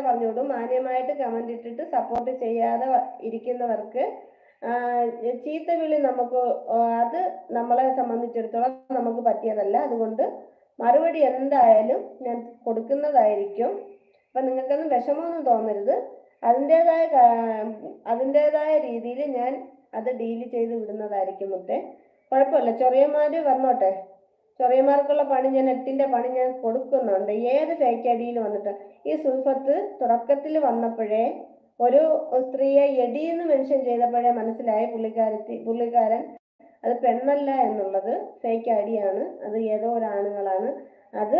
തന്നെ പറഞ്ഞോളൂ മാന്യമായിട്ട് കമന്റ് ഇട്ടിട്ട് സപ്പോർട്ട് ചെയ്യാതെ ഇരിക്കുന്നവർക്ക് ചീത്ത വിളി നമുക്ക് അത് നമ്മളെ സംബന്ധിച്ചിടത്തോളം നമുക്ക് പറ്റിയതല്ല. അതുകൊണ്ട് മറുപടി എന്തായാലും ഞാൻ കൊടുക്കുന്നതായിരിക്കും. അപ്പം നിങ്ങൾക്കൊന്നും വിഷമമൊന്നും തോന്നരുത്. അതിന്റെതായ അതിന്റെതായ രീതിയിൽ ഞാൻ അത് ഡീൽ ചെയ്ത് വിടുന്നതായിരിക്കും മുട്ടേ കുഴപ്പമില്ല. ചൊറിയന്മാർ വന്നോട്ടെ. ചൊറിയന്മാർക്കുള്ള പണി ഞാൻ എട്ടിന്റെ പണി ഞാൻ കൊടുക്കുന്നുണ്ട്. ഏത് ഫേക്ക് വന്നിട്ട്? ഈ സുൽഫത്ത് തുടക്കത്തിൽ വന്നപ്പോഴേ ഒരു സ്ത്രീയെ എടിയെന്ന് മെൻഷൻ ചെയ്തപ്പോഴേ മനസ്സിലായി പുള്ളിക്കാരത്തി പുള്ളിക്കാരൻ അത് പെണ്ണല്ല എന്നുള്ളത് ഫേക്ക് അടിയാണ് അത് ഏതോ ഒരാണുങ്ങളാണ്. അത്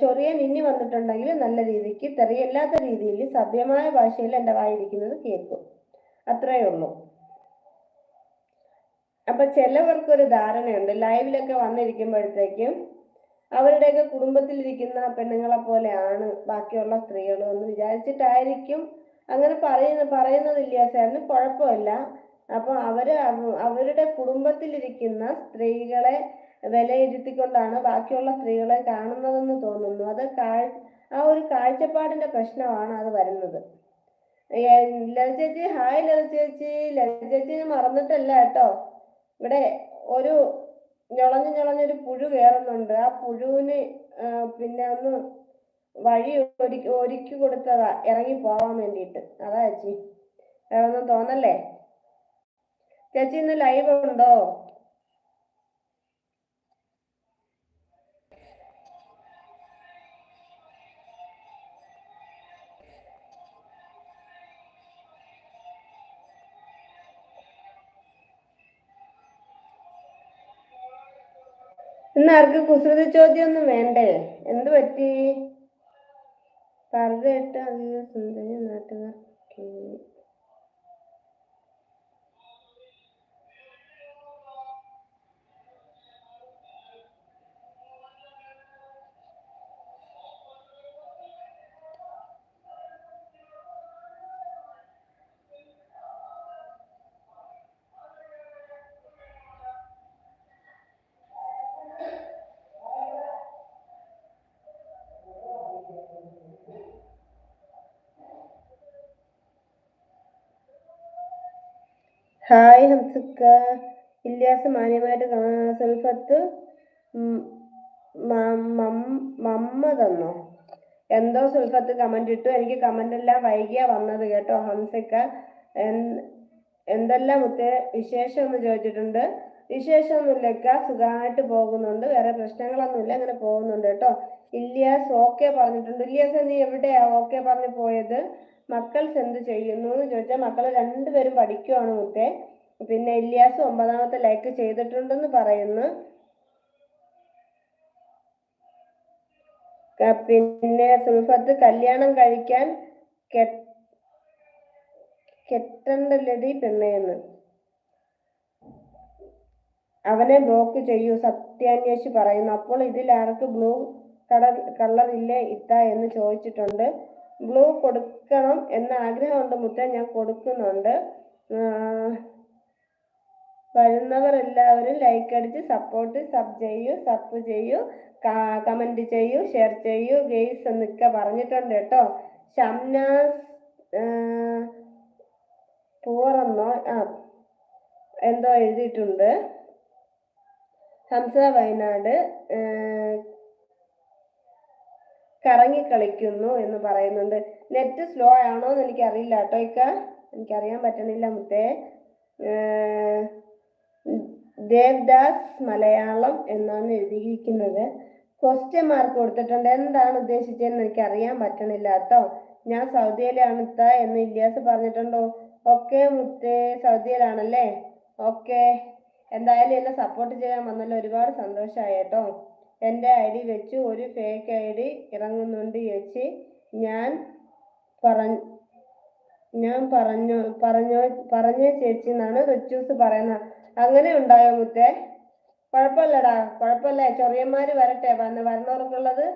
ചൊറിയാൻ ഇനി വന്നിട്ടുണ്ടെങ്കിൽ നല്ല രീതിക്ക് തെറിയല്ലാത്ത രീതിയിൽ സഭ്യമായ ഭാഷയിൽ എന്റെ വായിരിക്കുന്നത് കേൾക്കും. അത്രയേ ഉള്ളൂ. അപ്പൊ ചിലവർക്കൊരു ധാരണയുണ്ട്. ലൈവിലൊക്കെ വന്നിരിക്കുമ്പോഴത്തേക്കും അവരുടെയൊക്കെ കുടുംബത്തിലിരിക്കുന്ന പെണ്ണുങ്ങളെ പോലെയാണ് ബാക്കിയുള്ള സ്ത്രീകളും എന്ന് വിചാരിച്ചിട്ടായിരിക്കും. അങ്ങനെ പറയുന്ന പറയുന്നതില്ല സാറിന് കുഴപ്പമില്ല. അപ്പൊ അവർ അവ- അവരുടെ കുടുംബത്തിലിരിക്കുന്ന സ്ത്രീകളെ വിലയിരുത്തിക്കൊണ്ടാണ് ബാക്കിയുള്ള സ്ത്രീകളെ കാണുന്നതെന്ന് തോന്നുന്നു. അത് കാഴ് ആ ഒരു കാഴ്ചപ്പാടിന്റെ പ്രശ്നമാണ് അത് വരുന്നത്. ലത ചേച്ചി ഹായ് ലത ചേച്ചി. ലത ചേച്ചി മറന്നിട്ടല്ല കേട്ടോ. ഇവിടെ ഒരു ഞൊളഞ്ഞ് ഞൊളഞ്ഞൊരു പുഴു കയറുന്നുണ്ട് ആ പുഴുവിന് പിന്നെ ഒന്ന് വഴി ഒരുക്കി ഒരുക്കി കൊടുത്തതാ. ഇറങ്ങി പോവാൻ വേണ്ടിയിട്ട്. അതാ ചേച്ചി. വേറെ ഒന്നും തോന്നല്ലേ? ചേച്ചി ഇന്ന് ലൈവ് ഉണ്ടോ? ഇന്ന് ആർക്ക് കുസൃതി ചോദ്യം ഒന്നും വേണ്ടേ? എന്ത് പറ്റി? പറഞ്ഞിട്ട് അധികം സുന്ദരി നാട്ടുകാർ ഹായ് ഹംസക്ക. ഇല്യാസ് മാന്യമായിട്ട് സൽഫത്ത് മമ്മ തന്നോ? എന്തോ സുൽഫത്ത് കമന്റ് ഇട്ടു. എനിക്ക് കമന്റ് എല്ലാം വൈകിയാ വന്നത് കേട്ടോ ഹംസക്ക. എന്തെല്ലാം മുത്തേ വിശേഷം എന്ന് ചോദിച്ചിട്ടുണ്ട്. വിശേഷമൊന്നുമില്ല സുഖമായിട്ട് പോകുന്നുണ്ട്. വേറെ പ്രശ്നങ്ങളൊന്നുമില്ല. അങ്ങനെ പോകുന്നുണ്ട് കേട്ടോ. ഇല്യാസ് ഓക്കെ പറഞ്ഞിട്ടുണ്ട്. ഇല്യാസ് നീ എവിടെയാ ഓക്കെ പറഞ്ഞു പോയത്? മക്കൾസ് എന്ത് ചെയ്യുന്നു എന്ന് ചോദിച്ചാൽ മക്കൾ രണ്ടുപേരും പഠിക്കുവാണ് മുത്തേ. പിന്നെ ഇല്യാസ് ഒമ്പതാമത്തെ ലൈക്ക് ചെയ്തിട്ടുണ്ടെന്ന് പറയുന്നു. പിന്നെ സുൽഫത്ത് കല്യാണം കഴിക്കാൻ കെട്ടണ്ടല്ലടി പെണ്ണേന്ന്. അവനെ ബ്ലോക്ക് ചെയ്യൂ സത്യാന്വേഷി പറയുന്നു. അപ്പോൾ ഇതിൽ ആർക്ക് ബ്ലൂ കളർ കളർ ഇല്ലേ ഇത്ത എന്ന് ചോദിച്ചിട്ടുണ്ട്. ബ്ലൂ കൊടുക്കണം എന്ന ആഗ്രഹമുണ്ട് മുത്ത ഞാൻ കൊടുക്കുന്നുണ്ട്. വരുന്നവർ എല്ലാവരും ലൈക്ക് അടിച്ച് സപ്പോർട്ട് സബ് ചെയ്യൂ സബ് ചെയ്യൂ കമന്റ് ചെയ്യൂ ഷെയർ ചെയ്യൂ ഗെയ്സ് എന്നൊക്കെ പറഞ്ഞിട്ടുണ്ട് കേട്ടോ. ഷംനാസ് പൂറന്നോ ആ എന്തോ എഴുതിയിട്ടുണ്ട്. ഹംസ വയനാട് കറങ്ങി കളിക്കുന്നു എന്ന് പറയുന്നുണ്ട്. നെറ്റ് സ്ലോ ആണോ എന്ന് എനിക്ക് അറിയില്ല കേട്ടോ. ഇക്ക എനിക്കറിയാൻ പറ്റണില്ല മുത്തേ. ദേവ്ദാസ് മലയാളം എന്നാണ് എഴുതിയിരിക്കുന്നത്. ക്വസ്റ്റ്യൻ മാർക്ക് കൊടുത്തിട്ടുണ്ട്. എന്താണ് ഉദ്ദേശിച്ചതെന്ന് എനിക്ക് അറിയാൻ പറ്റണില്ല കേട്ടോ. ഞാൻ സൗദിയിലാണ് ഇത്ത എന്ന് ഇല്യാസ് പറഞ്ഞിട്ടുണ്ടോ? ഓക്കെ മുത്തേ സൗദിയിലാണല്ലേ? ഓക്കെ. എന്തായാലും എന്നെ സപ്പോർട്ട് ചെയ്യാൻ വന്നല്ലോ ഒരുപാട് സന്തോഷമായി കേട്ടോ. എന്റെ ഐ ഡി വെച്ച്. ഒരു ഫേക്ക് ഐ ഡി ഇറങ്ങുന്നുണ്ട് ചേച്ചി. ഞാൻ പറഞ്ഞ ഞാൻ പറഞ്ഞു പറഞ്ഞോ പറഞ്ഞ ചേച്ചി എന്നാണ് റിച്ചൂസ് പറയുന്നത്. അങ്ങനെ ഉണ്ടായോ മുത്തേ? കുഴപ്പമില്ലടാ കുഴപ്പമില്ല. ചെറിയന്മാർ വരട്ടെ. വന്ന് വരണവർക്കുള്ളത്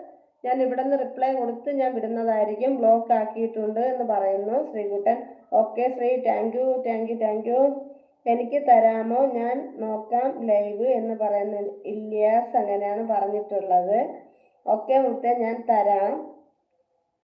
ഞാൻ ഇവിടെ നിന്ന് റിപ്ലൈ കൊടുത്ത് ഞാൻ വിടുന്നതായിരിക്കും. ബ്ലോക്ക് ആക്കിയിട്ടുണ്ട് എന്ന് പറയുന്നു Sreekuttan. Okay Sree thank you thank you thank you എനിക്ക് തരാമോ? ഞാൻ നോക്കാം ലൈവ് എന്ന് പറയുന്ന ഇല്യാസ് അങ്ങനെയാണ് പറഞ്ഞിട്ടുള്ളത്. ഓക്കെ മുത്തേ ഞാൻ തരാം.